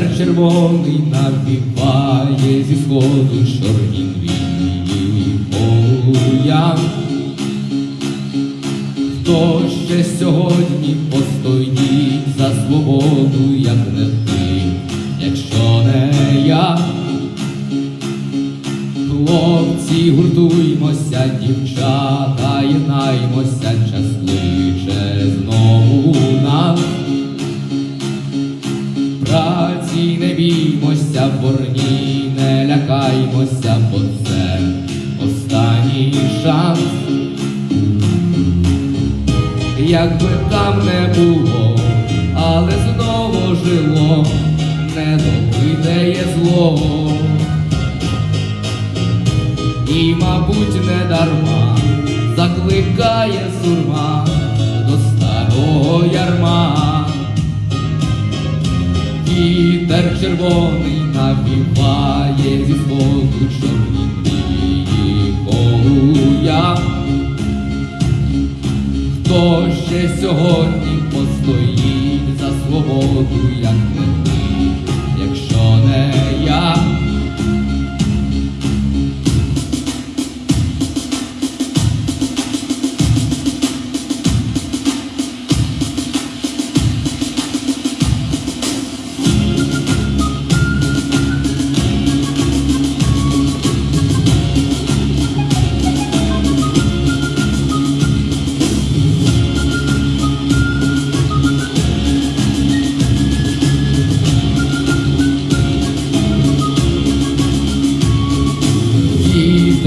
Вітер червоний навіває зі сходу чорні мрії полуя. Хто ще сьогодні постоїть за свободу, як не ти, якщо не я? Хлопці, гуртуймося, дівчата, єднаймося, час Як би там не було, але знову жило, не допитає зло. І, мабуть, не дарма закликає сурма до старого ярма. Вітер червоний навіває зі сходу чорні полуя. Хто ще сьогодні постоїть за свободу, як не ти, якщо не я?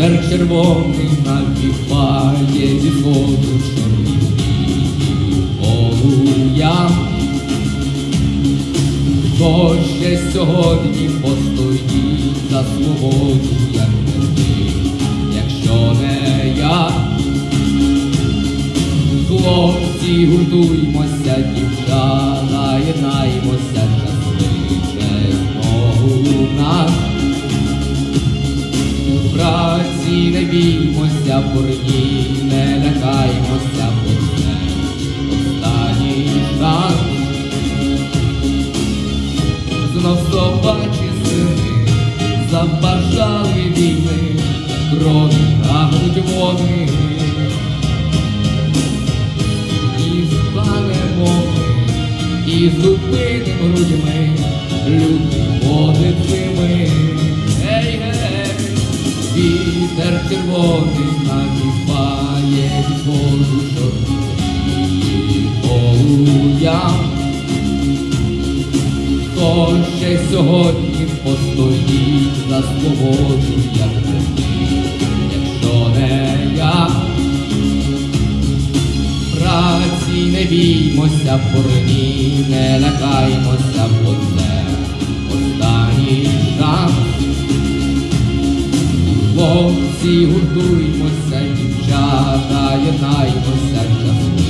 Вітер червоний навіває зі сходу чорні полуя. Хто ще сьогодні постоїть за свободу, як ти, якщо не я? Хлопці, гуртуймося, дівчата, єднаймося, не біймося, борні, не лякаймося, бо це останній шанс. Знов собачі сини забажали війни, крові прагнуть вони. І станемо і зупиним грудьми, люди подивими. Червоний навіває від воду чорні полуя. Хто ще сьогодні постоїть за свободу, як якщо не я? Праці не біймося, порні, не лякаймося, бо це останній шанс всі гуртуймося, дівчата, єднаймося.